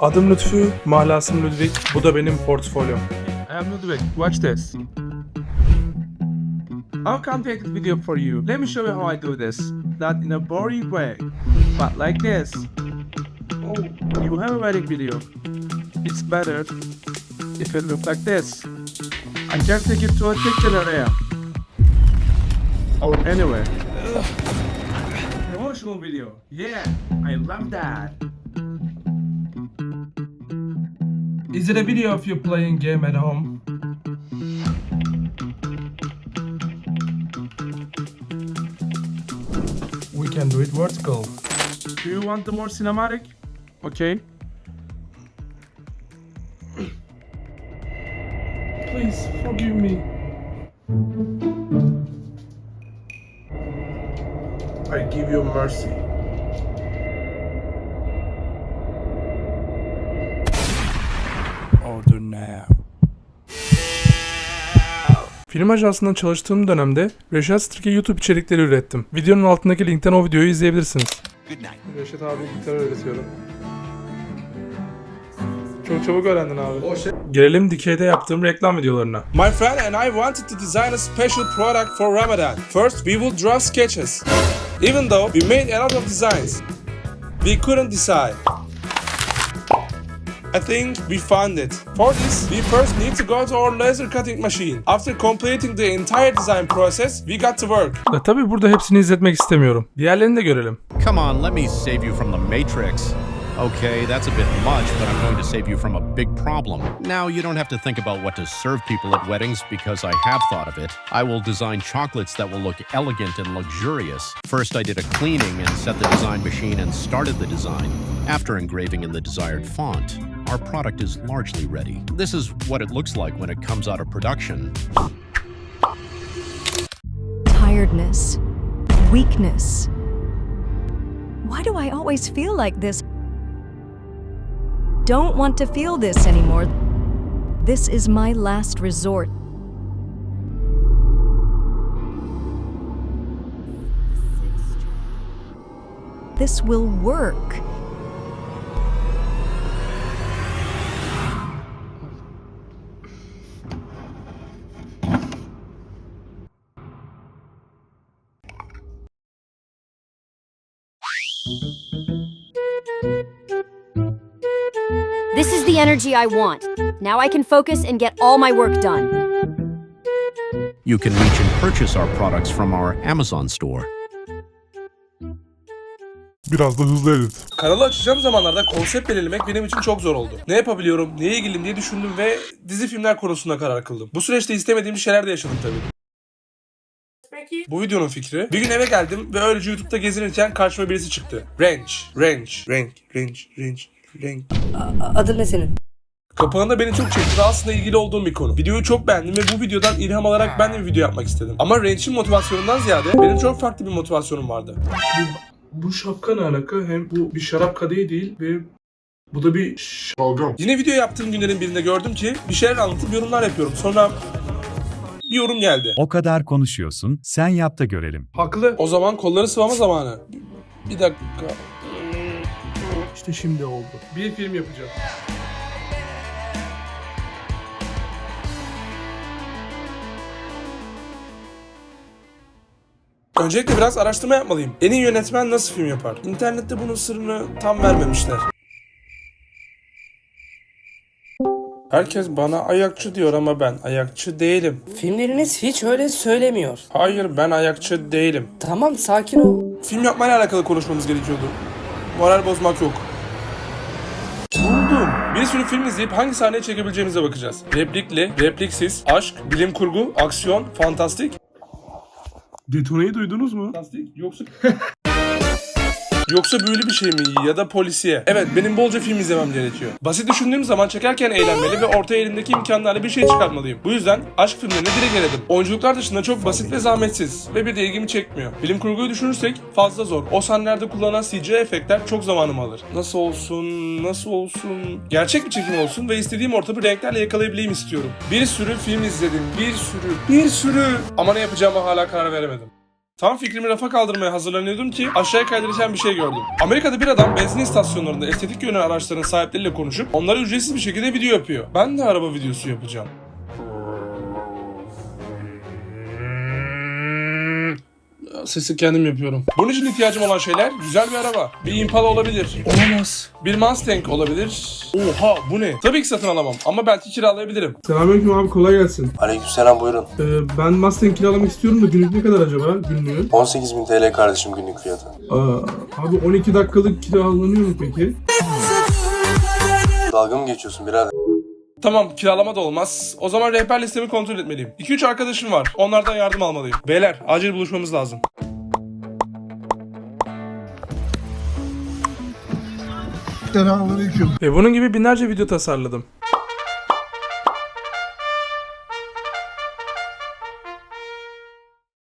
Adım Lütfü, mahlasım Ludwig. Bu da benim portfolyom. I am Ludwig. Watch this. I'll complete this video for you. Let me show you how I do this. Not in a boring way, but like this. Oh, you have a wedding video. It's better if it looks like this. I can take it to a kitchen area. Or anywhere. Promotional video. Yeah, I love that. Is it a video of you playing game at home? We can do it vertical. Do you want the more cinematic? Okay. Please forgive me. I give you mercy. Order now. Film ajansında çalıştığım dönemde Reşat Strike YouTube içerikleri ürettim. Videonun altındaki linkten o videoyu izleyebilirsiniz. Reşat abi gitar öğretiyorum. Çok çabuk öğrendin abi. Gelelim dikeyde yaptığım reklam videolarına. My friend and I wanted to design a special product for Ramadan. First, we will draw sketches. Even though we made a lot of designs, we couldn't decide. I think we found it. For this, we first need to go to our laser cutting machine. After completing the entire design process, we got to work. E, tabii burada hepsini izletmek istemiyorum. Diğerlerini de görelim. Come on, let me save you from the Matrix. Okay, that's a bit much, but I'm going to save you from a big problem. Now, you don't have to think about what to serve people at weddings because I have thought of it. I will design chocolates that will look elegant and luxurious. First, I did a cleaning and set the design machine and started the design. After engraving in the desired font, our product is largely ready. This is what it looks like when it comes out of production. tiredness, weakness. Why do I always feel like this? Don't want to feel this anymore. This is my last resort. This will work. This is the energy I want. Now I can focus and get all my work done. You can reach and purchase our products from our Amazon store. Biraz da hızlı edit. Kanalı açacağım zamanlarda konsept belirlemek benim için çok zor oldu. Ne yapabiliyorum, neye ilgiliyim diye düşündüm ve dizi filmler konusunda karar kıldım. Bu süreçte istemediğim şeyler de yaşadım tabii. Bu videonun fikri. Bir gün eve geldim ve öylece YouTube'da gezinirken karşıma birisi çıktı. Range, range, range, range, range, range. Adın ne senin? Kapağında beni çok çekti ve aslında ilgili olduğum bir konu. Videoyu çok beğendim ve bu videodan ilham alarak ben de bir video yapmak istedim. Ama Range'in motivasyonundan ziyade benim çok farklı bir motivasyonum vardı. Bu şapka ne alaka? Hem bu bir şarap kadehi değil ve bu da bir şalgam. Yine video yaptığım günlerin birinde gördüm ki bir şeyler anlatıp yorumlar yapıyorum. Sonra bir yorum geldi. O kadar konuşuyorsun, sen yap da görelim. Haklı. O zaman kolları sıvama zamanı. Bir dakika. İşte şimdi oldu. Bir film yapacağım. Öncelikle biraz araştırma yapmalıyım. En iyi yönetmen nasıl film yapar? İnternette bunun sırrını tam vermemişler. Herkes bana ayakçı diyor ama ben ayakçı değilim. Filmleriniz hiç öyle söylemiyor. Hayır ben ayakçı değilim. Tamam sakin ol. Film yapmayla alakalı konuşmamız gerekiyordu. Moral bozmak yok. Bir sürü film izleyip hangi sahneyi çekebileceğimize bakacağız. Replikli, repliksiz, aşk, bilim kurgu, aksiyon, fantastik. Detoneyi duydunuz mu? Fantastik yoksa... Yoksa büyülü bir şey mi ya da polisiye? Evet benim bolca film izlemem gerekiyor. Basit düşündüğüm zaman çekerken eğlenmeli ve ortaya elimdeki imkanlarla bir şey çıkartmalıyım. Bu yüzden aşk filmlerine direkt eledim. Oyunculuklar dışında çok basit ve zahmetsiz ve bir de ilgimi çekmiyor. Bilim kurguyu düşünürsek fazla zor. O sahnelerde kullanılan CGI efektler çok zamanımı alır. Nasıl olsun, nasıl olsun? Gerçek bir çekim olsun ve istediğim ortamı renklerle yakalayabileyim istiyorum. Bir sürü film izledim, bir sürü, bir sürü. Ama ne yapacağıma hala karar veremedim. Tam fikrimi rafa kaldırmaya hazırlanıyordum ki aşağıya kaydırırken bir şey gördüm. Amerika'da bir adam benzin istasyonlarında estetik yönü araçların sahipleriyle konuşup onlara ücretsiz bir şekilde video yapıyor. Ben de araba videosu yapacağım. Sesi kendim yapıyorum. Bunun için ihtiyacım olan şeyler güzel bir araba. Bir Impala olabilir. Olamaz. Bir Mustang olabilir. Oha bu ne? Tabii ki satın alamam ama belki kiralayabilirim. Selamünaleyküm abi kolay gelsin. Aleykümselam buyurun. Ee, ben Mustang kiralamak istiyorum da günlük ne kadar acaba günlüğü? 18.000 TL kardeşim günlük fiyatı. Aa, abi 12 dakikalık kiralanıyor mu peki? Dalga mı geçiyorsun birader? Tamam kiralama da olmaz. O zaman rehber listemi kontrol etmeliyim. 2-3 arkadaşım var. Onlardan yardım almalıyım. Beyler acil buluşmamız lazım. Ve bunun gibi binlerce video tasarladım.